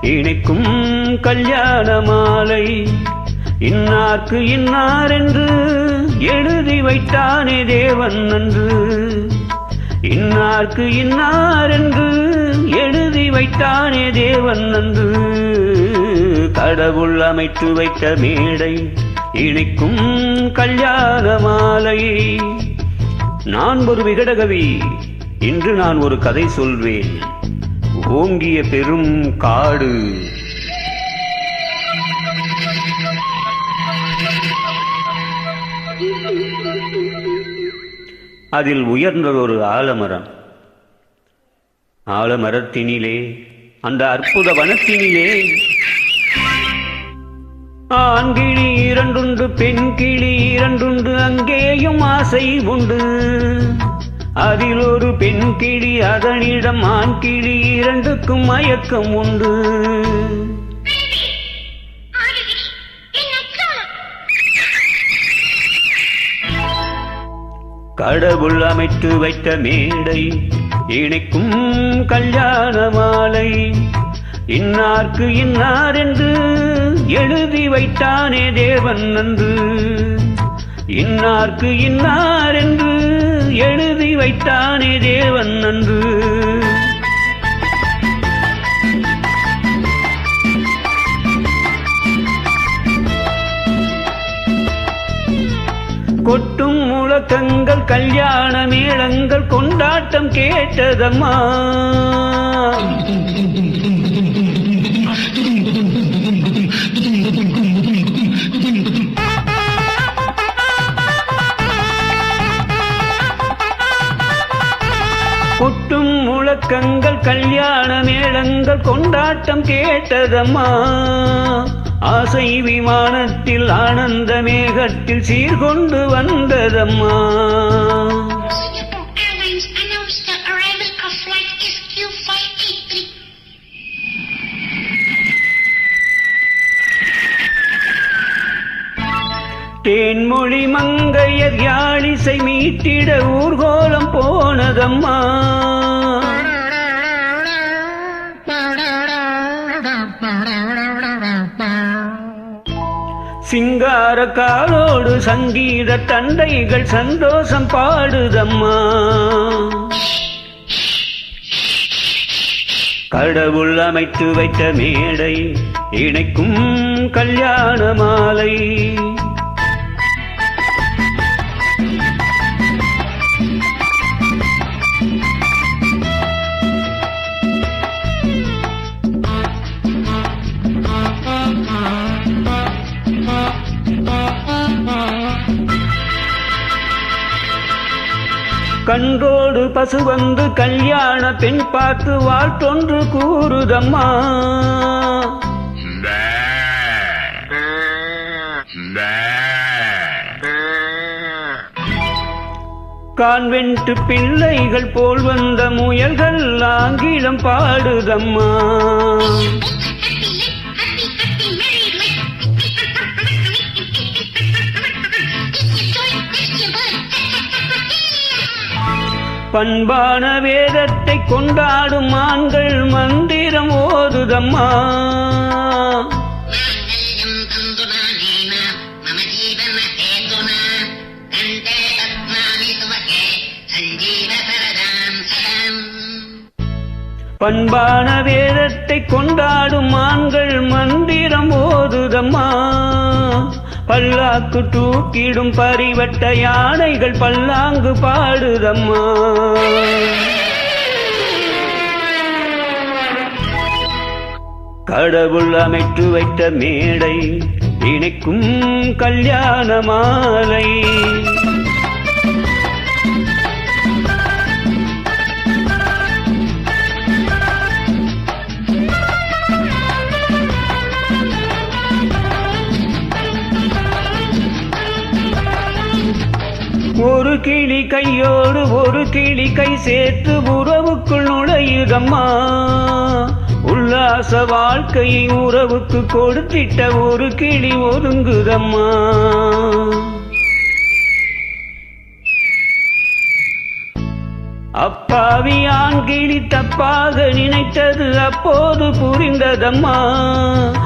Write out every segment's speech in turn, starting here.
இணைக்கும் கல்யாண மாலை. இன்னார்க்கு இன்னார் என்று எழுதி வைத்தானே தேவன் அன்று. இன்னார்க்கு இன்னார் என்று எழுதி வைத்தானே தேவன் அன்று. கடவுள் அமைத்து வைத்த மேடை இணைக்கும் கல்யாண மாலை. நான் ஒரு விகடகவி இன்று நான் ஒரு கதை சொல்வேன். ஓங்கிய பெரும் காடு. அதில் உயர்ந்ததொரு ஆலமரம். ஆலமரத்தினிலே அந்த அற்புத வனத்தினிலே ஆண் கிளி இரண்டுண்டு பெண் கிளி இரண்டுண்டு அங்கேயும் ஆசை உண்டு. அதில் ஒரு பெண் கிளி அதனிடம் ஆண் கிளி இரண்டுக்கும் மயக்கம் உண்டு. கடவுள் அமைத்து வைத்த மேடை இணைக்கும் கல்யாண மாலை. இன்னார்க்கு இன்னார் என்று எழுதி வைத்தானே தேவன் நன்று. இன்னார்க்கு இன்னார் என்று எழுதி வைத்தானே தேவன் அன்று கொட்டும் முழக்கங்கள் கல்யாண மேளங்கள் கொண்டாட்டம் கேட்டதம்மா. கொட்டும் முழக்கங்கள் கல்யாண மேளங்கள் கொண்டாட்டம் கேட்டதம்மா. ஆசை விமானத்தில் ஆனந்த மேகத்தில் சீர்கொண்டு வந்ததம்மா. தேன்மொழி மங்கையர் யாழிசை மீட்டிட ஊர்கோலம் போனதம்மா. சிங்கார காலோடு சங்கீத தந்தைகள் சந்தோஷம் பாடுதம்மா. கடவுள் அமைத்து வைத்த மேடை இணைக்கும் கல்யாண மாலை. கன்றோடு பசு வந்து கல்யாண பெண் பார்த்து வாழ்த்தொன்று கூறுதம்மா. கான்வென்ட் பிள்ளைகள் போல் வந்த முயல்கள் ஆங்கிலம் பாடுதம்மா. பண்பான வேதத்தை கொண்டாடும் ஆண்கள் மந்திரம் ஓதுதம்மா. பண்பான வேதத்தை கொண்டாடும் ஆண்கள் மந்திரம் ஓதுதம்மா. பல்லாக்கு தூக்கிடும் பரிவட்ட யானைகள் பல்லாங்கு பாடுதம்மா. கடவுள் அமைத்து வைத்த மேடை இணைக்கும் கல்யாண மாலை. ஒரு கிளி கையோடு ஒரு கிளி கை சேர்த்து உறவுக்குள் நுழையுதம்மா. உல்லாச வாழ்க்கையை உறவுக்கு கொடுத்திட்ட ஒரு கிளி ஒதுங்குதம்மா. அப்பாவி ஆண்கிளி தப்பாக நினைத்தது அப்போது புரிந்ததம்மா.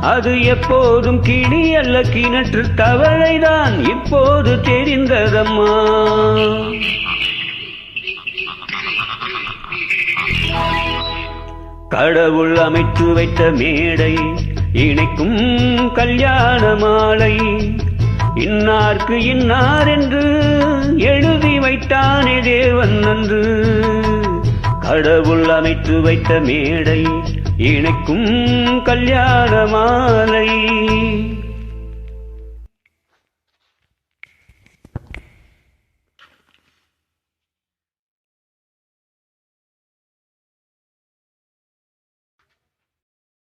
அது எப்போதும் கிளி அல்ல கிணற்று தவளைதான் இப்போது தெரிந்ததம்மா. கடவுள் அமைத்து வைத்த மேடை இணைக்கும் கல்யாண மாலை. இன்னார்க்கு இன்னார் என்று எழுத வைத்தானே தேவன் நன்று. கடவுள் அமைத்து வைத்த மேடை இணைக்கும் கல்யாண மாலை.